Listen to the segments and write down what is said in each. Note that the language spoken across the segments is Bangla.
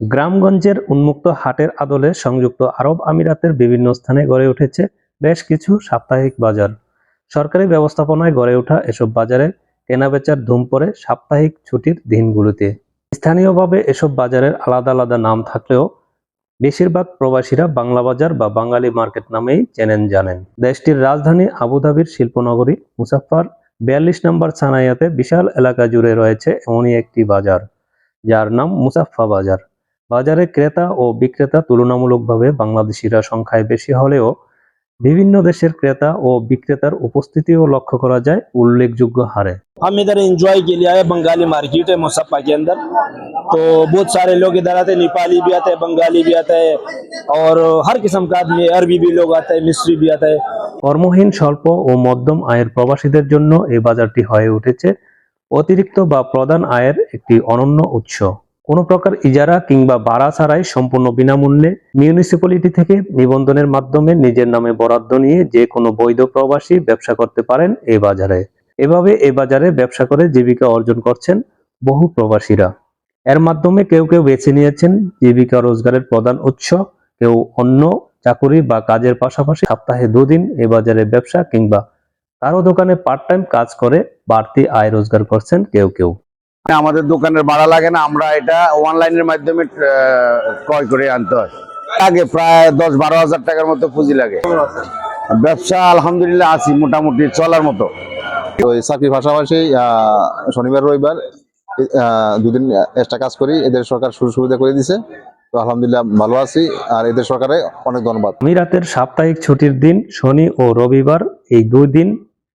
গ্রামগঞ্জের উন্মুক্ত হাটের আদলে সংযুক্ত আরব আমিরাতের বিভিন্ন স্থানে গড়ে উঠেছে বেশ কিছু সাপ্তাহিক বাজার। সরকারি ব্যবস্থাপনায় গড়ে ওঠা এসব বাজারে কেনাবেচার ধুম পড়ে সাপ্তাহিক ছুটির দিনগুলোতে। স্থানীয়ভাবে এসব বাজারের আলাদা আলাদা নাম থাকলেও বেশিরভাগ প্রবাসীরা বাংলা বাজার বা বাঙালি মার্কেট নামেই চেনেন জানেন। দেশটির রাজধানী আবুধাবির শিল্পনগরী, মুসাফফার বিয়াল্লিশ নম্বর সানাইয়াতে বিশাল এলাকা জুড়ে রয়েছে এমনই একটি বাজার, যার নাম মুসাফা বাজার। বাজারে ক্রেতা ও বিক্রেতা তুলনামূলকভাবে বাংলাদেশিরা সংখ্যায় বেশি হলেও বিভিন্ন দেশের ক্রেতা ও বিক্রেতার উপস্থিতিও লক্ষ্য করা যায় উল্লেখযোগ্য হারে हम इधर एंजॉय के लिए आए बंगाली मार्केट है मुसप्पा के अंदर तो बहुत सारे लोग इधर आते हैं नेपाली भी आते हैं बंगाली भी आते हैं और हर किस्म का आदमी अरबी भी लोग आते हैं मिस्री भी आता है কর্মহীন স্বল্প ও মধ্যম আয়ের প্রবাসীদের জন্য এই বাজারটি হয়ে উঠেছে অতিরিক্ত বা প্রধান আয়ের একটি অনন্য উৎস কোনো প্রকার ইজারা কিংবা ভাড়া ছাড়াই সম্পূর্ণ বিনামূল্যে মিউনিসিপ্যালিটি থেকে নিবন্ধনের মাধ্যমে নিজের নামে বরাদ্দ নিয়ে যে কোনো বৈধ প্রবাসী ব্যবসা করতে পারেন এই বাজারে। এভাবে এই বাজারে ব্যবসা করে জীবিকা অর্জন করছেন বহু প্রবাসীরা। এর মাধ্যমে কেউ কেউ বেছে নিয়েছেন জীবিকা রোজগারের প্রধান উৎস, কেউ অন্য চাকুরি বা কাজের পাশাপাশি সপ্তাহে দুদিন এ বাজারে ব্যবসা কিংবা কারও দোকানে পার্ট টাইম কাজ করে বাড়তি আয় রোজগার করছেন কেউ কেউ। আমাদের দোকানের ভাড়া লাগে না আমরা এটা অনলাইনের মাধ্যমে আহ, ক্রয় করে আনতে হয়। আগে প্রায় দশ বারো হাজার টাকার মতো পুঁজি লাগে। ব্যবসা আলহামদুলিল্লাহ আছি মোটামুটি চলার মতো। ওই চাকরির পাশাপাশি আহ, শনিবার রবিবার আহ, দুদিন এক্সট্রা কাজ করি এদের সরকার সুযোগ সুবিধা করে দিছে। তো আলহামদুলিল্লাহ ভালো আছি আর এদের সরকারে অনেক ধন্যবাদ। আমিরাতের সাপ্তাহিক ছুটির দিন শনি ও রবিবার এই দুই দিন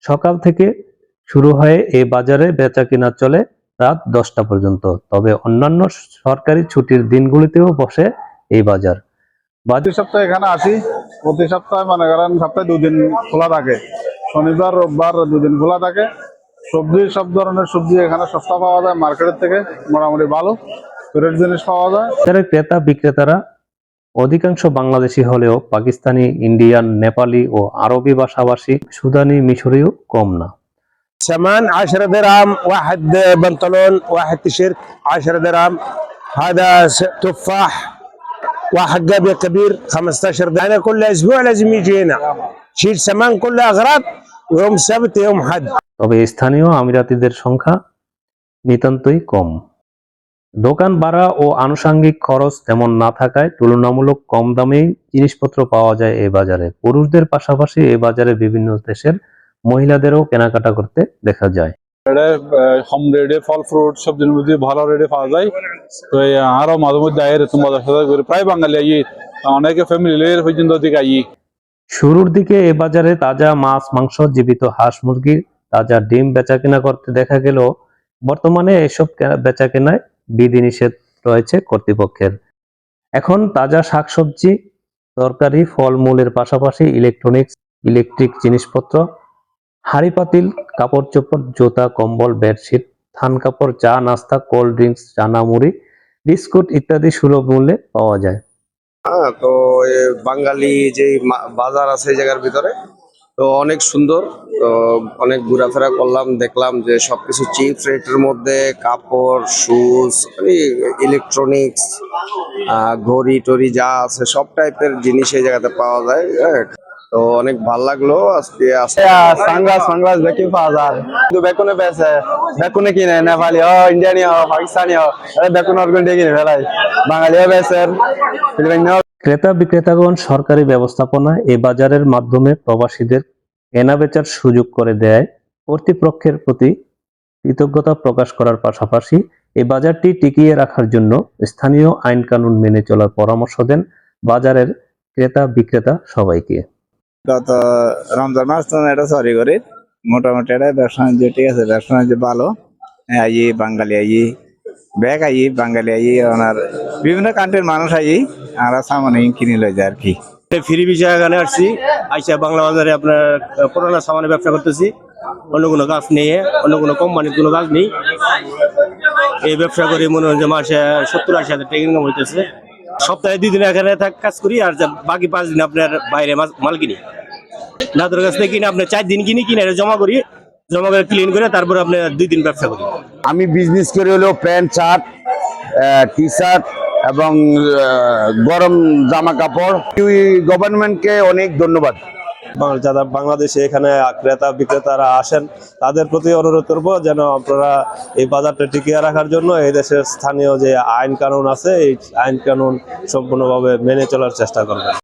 সকাল থেকে শুরু হয়ে এই বাজারে বেচা কিনা চলে। রাত দশটা পর্যন্ত। তবে অন্যান্য সরকারি ছুটির দিনগুলিতেও বসে এই বাজার। প্রতি সপ্তাহে এখানে আসি। প্রতি সপ্তাহে মনে করেন সপ্তাহে দুদিন খোলা থাকে। শনিবার রোববার দুদিন খোলা থাকে। সবজি সব ধরনের সবজি এখানে সস্তা পাওয়া যায় মার্কেটের থেকে মোটামুটি ভালো। রেট জিনিস পাওয়া যায়। বাজারের ক্রেতা বিক্রেতারা অধিকাংশ বাংলাদেশি হলেও পাকিস্তানি ইন্ডিয়ান নেপালি ও আরবি ভাষাভাষী সুদানি মিশরীয় কম না। ثمان عشرة درهم واحد بنطلون واحد تيشيرت عشرة درهم هذا تفاح واحد قابية كبير 15 درهم أنا كل أسبوع لازم يجي هنا شيل ثمان كل أغراض ويوم سبت يوم حد তবে স্থানীয় আমিরাতিদের সংখ্যা নিতান্তই কম দোকান ভাড়া ও আনুষাঙ্গিক খরচ তেমন না থাকায় তুলনামূলক কম দামেই জিনিসপত্র পাওয়া যায় এ বাজারে পুরুষদের পাশাপাশি এ বাজারে বিভিন্ন দেশের মহিলাদেরও কেনাকাটা করতে দেখা যায়। এটা রেটে ফল ফ্রুট সবজির মধ্যে ভালো রেটে পাওয়া যায়। তো আরও মাঝে মধ্যে করে। প্রায় বাঙালি আই অনেকে ফ্যামিলি পর্যন্ত দিকে আই শুরুর দিকে এ বাজারে তাজা মাছ মাংস জীবিত হাঁস মুরগি তাজা ডিম বেচা বেচাকেনা করতে দেখা গেলেও বর্তমানে এসব কেনা- বেচাকেনায় বিধিনিষেধ রয়েছে কর্তৃপক্ষের। এখন তাজা শাকসবজি তরকারি ফলমূলের পাশাপাশি ইলেকট্রনিক্স ইলেকট্রিক জিনিসপত্র হাঁড়ি পাতিল, কাপড় চোপড়, জুতা, কম্বল, বেডশিট, থান কাপড়, চা, নাস্তা, কোল্ড ড্রিঙ্কস চানা মুড়ি বিস্কুট ইত্যাদি সুলভ মূল্যে পাওয়া যায়। হ্যাঁ তো বাঙালি যে বাজার আছে এই জায়গার ভিতরে, তো অনেক সুন্দর, তো অনেক ঘোরাফেরা করলাম, দেখলাম যে সবকিছু চিপ রেটের মধ্যে, কাপড়, শুজ ইলেকট্রনিক্স ঘড়ি টড়ি যা আছে, সব টাইপের জিনিস এই জায়গাতে পাওয়া যায় হ্যাঁ। তো অনেক ভালো লাগল আজকে আস- সানগ্লাস সানগ্লাস বেকি পাওয়া কিন্তু বেকুনে বেছে বেকুনে কিনে নেপালি হ ইন্ডিয়ানি হ পাকিস্তানি হ বেকুন অর্গুন দিয়ে কিনে ফেলাই। বাঙালিও বেছে ফিলিপাইনিও। ক্রেতা বিক্রেতাগণ সরকারি ব্যবস্থাপনা এ বাজারের মাধ্যমে প্রবাসীদের কেনাবেচার সুযোগ করে দেয়। কর্তৃপক্ষের প্রতি কৃতজ্ঞতা প্রকাশ করার পাশাপাশি এই বাজারটি টিকিয়ে রাখার জন্য স্থানীয় আইন কানুন মেনে চলার পরামর্শ দেন বাজারের ক্রেতা বিক্রেতা সবাইকে। গত রমজান মাস তো এটা সরি করি। মোটামুটি এটা ব্যবসা বাণিজ্য, ঠিক আছে, ব্যবসা বাণিজ্য ভালো। I, Bangali I, bag I, Bangali I, ওনার বিভিন্ন কান্ট্রির মানুষ আই আর সামান্য কিনে লই যায় আর কি ফ্রি বিষয় এখানে আসছি, আইসা বাংলা বাজারে আপনার পুরোনো সামানের ব্যবসা করতেছি। অন্য কোনো গাছ নেই, অন্য কোনো কোম্পানির কোনো গাছ নেই। এই ব্যবসা করে মনে হয় যে মাসে সত্তর আশি হাজার টাকা ইনকাম হইতেছে। সপ্তাহে দুই দিন এখানে কাজ করি, আর বাকি পাঁচ দিন আপনার বাইরে মাল কিনি। দাদুর কাছ থেকে কিনে আপনার চার দিন কিনি, কিনে জমা করি, জমা করে ক্লিন করে তারপরে আপনি দুই দিন ব্যবসা করি। আমি বিজনেস করি হলো প্যান্ট, শার্ট টি শার্ট এবং গরম জামা কাপড়। গভর্নমেন্টকে অনেক ধন্যবাদ। যারা বাংলাদেশে এখানে ক্রেতা বিক্রেতারা আসেন, তাদের প্রতি অনুরোধ করব যেন আপনারা এই বাজারটা টিকিয়ে রাখার জন্য এই দেশের স্থানীয় যে আইন কানুন আছে, এই আইন কানুন সম্পূর্ণভাবে মেনে চলার চেষ্টা করবেন।